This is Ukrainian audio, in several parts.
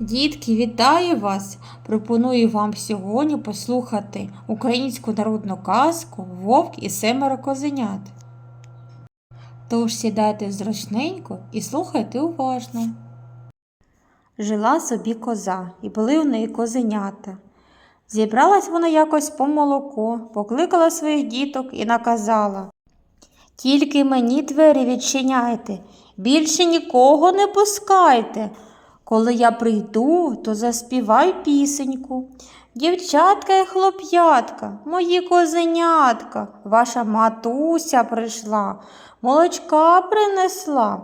Дітки, вітаю вас! Пропоную вам сьогодні послухати українську народну казку Вовк і семеро козенят. Тож сідайте зручненько і слухайте уважно. Жила собі коза, і були у неї козенята. Зібралась вона якось по молоко, покликала своїх діток і наказала Тільки мені двері відчиняйте, більше нікого не пускайте. Коли я прийду, то заспівай пісеньку. Дівчатка і хлоп'ятка, мої козенятка, ваша матуся прийшла, молочка принесла.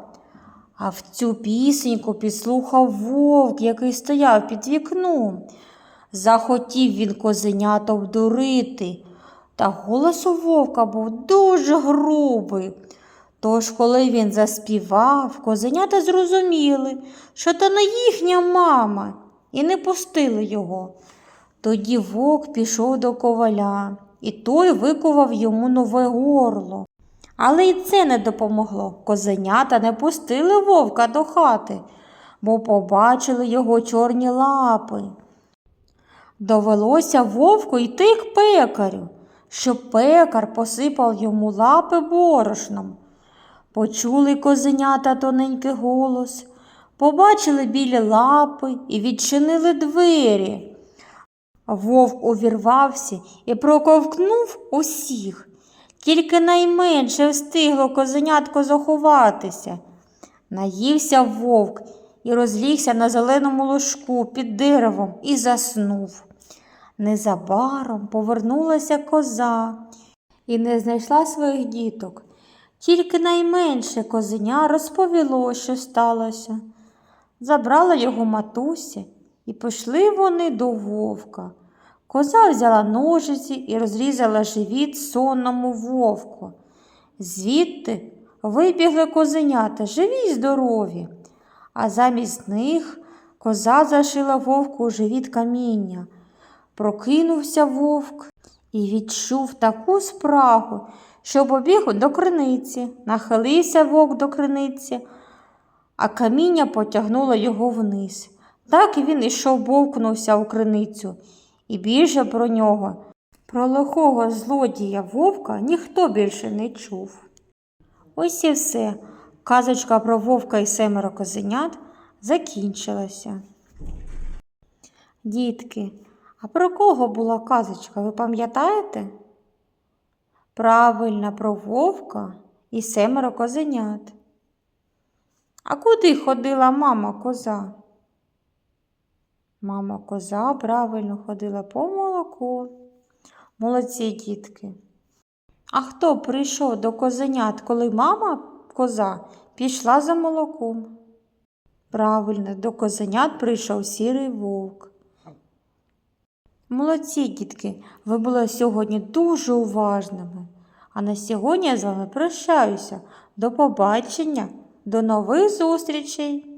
А в цю пісеньку підслухав вовк, який стояв під вікном. Захотів він козенят обдурити, та голос у вовка був дуже грубий. Тож, коли він заспівав, козенята зрозуміли, що то не їхня мама, і не пустили його. Тоді вовк пішов до коваля, і той викував йому нове горло. Але й це не допомогло. Козенята не пустили вовка до хати, бо побачили його чорні лапи. Довелося вовку йти к пекарю, щоб пекар посипав йому лапи борошном. Почули козенята тоненький голос, побачили білі лапи і відчинили двері. Вовк увірвався і проковкнув усіх. Тільки найменше встигло козенятко заховатися. Наївся вовк і розлігся на зеленому ложку під деревом і заснув. Незабаром повернулася коза і не знайшла своїх діток. Тільки найменше козеня розповіло, що сталося. Забрала його матуся, і пішли вони до вовка. Коза взяла ножиці і розрізала живіт сонному вовку. Звідти вибігли козенята, живі й здорові, а замість них коза зашила вовку у живіт каміння. Прокинувся вовк і відчув таку спрагу, що побіг до криниці, нахилився вовк до криниці, а каміння потягнуло його вниз. Так він ішов бовкнувся у криницю, і більше про нього, про лихого злодія вовка, ніхто більше не чув. Ось і все. Казочка про вовка і семеро козенят закінчилася. Дітки, а про кого була казочка, ви пам'ятаєте? Правильно, про вовка і семеро козенят. А куди ходила мама коза? Мама коза правильно ходила по молоку. Молодці дітки. А хто прийшов до козенят, коли мама коза пішла за молоком? Правильно, до козенят прийшов сірий вовк. Молодці, дітки, ви були сьогодні дуже уважними. А на сьогодні я з вами прощаюся. До побачення, до нових зустрічей!